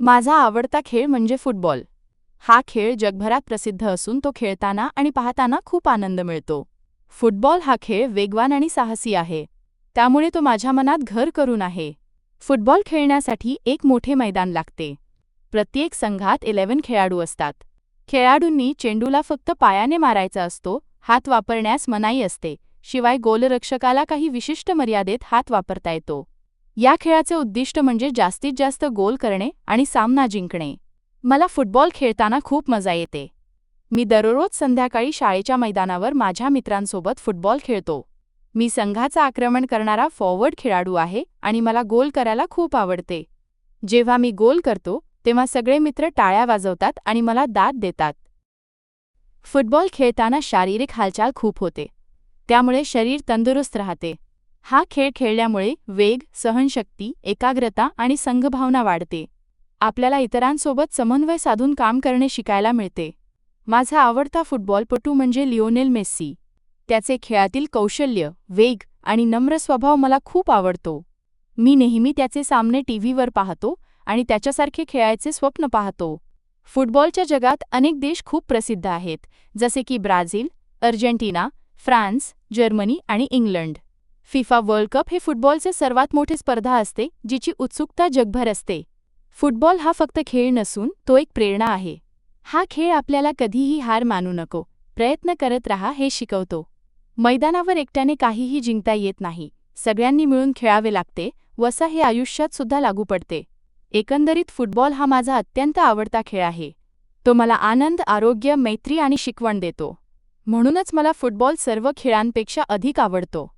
माझा आवडता खेळ म्हणजे फुटबॉल. हा खेळ जगभरात प्रसिद्ध असून तो खेळताना आणि पाहताना खूप आनंद मिळतो. फुटबॉल हा खेळ वेगवान आणि साहसी आहे. त्यामुळे तो माझ्या मनात घर करून आहे. फुटबॉल खेळण्यासाठी एक मोठे मैदान लागते. प्रत्येक संघात इलेव्हन खेळाडू असतात. खेळाडूंनी चेंडूला फक्त पायाने मारायचा असतो हात वापरण्यास मनाई असते. शिवाय गोलरक्षकाला काही विशिष्ट मर्यादेत हात वापरता येतो. या खेळाचे उद्दिष्ट म्हणजे जास्तीत जास्त गोल करणे आणि सामना जिंकणे. मला फुटबॉल खेळताना खूप मजा येते. मी दररोज संध्याकाळी शाळेच्या मैदानावर माझ्या मित्रांसोबत फुटबॉल खेळतो. मी संघाचा आक्रमण करणारा फॉरवर्ड खेळाडू आहे आणि मला गोल करायला खूप आवडते. जेव्हा मी गोल करतो तेव्हा सगळे मित्र टाळ्या वाजवतात आणि मला दाद देतात. फुटबॉल खेळताना शारीरिक हालचाल खूप होते. त्यामुळे शरीर तंदुरुस्त राहते. हा खेळ खेळल्यामुळे वेग सहनशक्ती एकाग्रता आणि संघभावना वाढते. आपल्याला इतरांसोबत समन्वय साधून काम करणे शिकायला मिळते. माझा आवडता फुटबॉलपटू म्हणजे लिओनेल मेस्सी. त्याचे खेळातील कौशल्य वेग आणि नम्र स्वभाव मला खूप आवडतो. मी नेहमी त्याचे सामने टीव्हीवर पाहतो आणि त्याच्यासारखे खेळायचे स्वप्न पाहतो. फुटबॉलच्या जगात अनेक देश खूप प्रसिद्ध आहेत जसे की ब्राझील अर्जेंटिना फ्रान्स जर्मनी आणि इंग्लंड. फिफा वर्ल्ड कप हे फुटबॉलचे सर्वात मोठे स्पर्धा असते जिची उत्सुकता जगभर असते. फुटबॉल हा फक्त खेळ नसून तो एक प्रेरणा आहे. हा खेळ आपल्याला कधीही हार मानू नको प्रयत्न करत रहा हे शिकवतो. मैदानावर एकट्याने काहीही जिंकता येत नाही सगळ्यांनी मिळून खेळावे लागते वसा हे आयुष्यात सुद्धा लागू पडते. एकंदरीत फुटबॉल हा माझा अत्यंत आवडता खेळ आहे. तो मला आनंद आरोग्य मैत्री आणि शिकवण देतो. म्हणूनच मला फुटबॉल सर्व खेळांपेक्षा अधिक आवडतो.